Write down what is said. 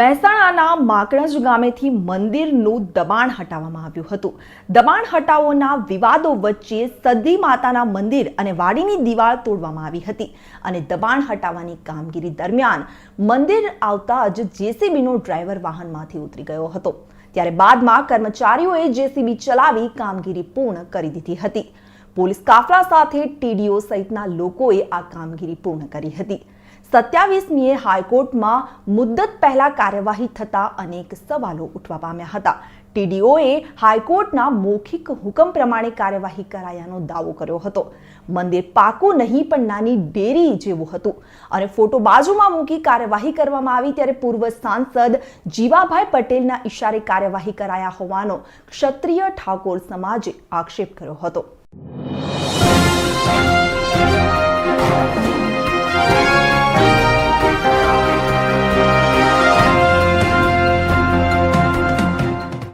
મહેસાણાના માકણજ ગામેથી મંદિરનું દબાણ હટાવવામાં આવ્યું હતું. દબાણ હટાવોના વિવાદો વચ્ચે સદી માતાના મંદિર અને વાડીની દિવાળ તોડવામાં આવી હતી અને દબાણ હટાવવાની કામગીરી દરમિયાન મંદિર આવતા જ જેસીબીનો ડ્રાઈવર વાહનમાંથી ઉતરી ગયો હતો. ત્યારે બાદમાં કર્મચારીઓએ જેસીબી ચલાવી કામગીરી પૂર્ણ કરી દીધી હતી. પોલીસ કાફલા સાથે ટીડીઓ સહિતના લોકોએ આ કામગીરી પૂર્ણ કરી હતી. સત્યાવીસમીએ હાઈકોર્ટમાં મુદ્દત પહેલા કાર્યવાહી થતા અનેક સવાલો ઉઠવા પામ્યા હતા. ટીડીઓએ હાઈકોર્ટના મૌખિક હુકમ પ્રમાણે કાર્યવાહી કરાયાનો દાવો કર્યો હતો. મંદિર પાકું નહીં પણ નાની ડેરી જેવું હતું. અને ફોટો બાજુમાં મૂકી કાર્યવાહી કરવામાં આવી ત્યારે પૂર્વ સાંસદ જીવાભાઈ પટેલના ઈશારે કાર્યવાહી કરાયા હોવાનો ક્ષત્રિય ઠાકોર સમાજે આક્ષેપ કર્યો હતો.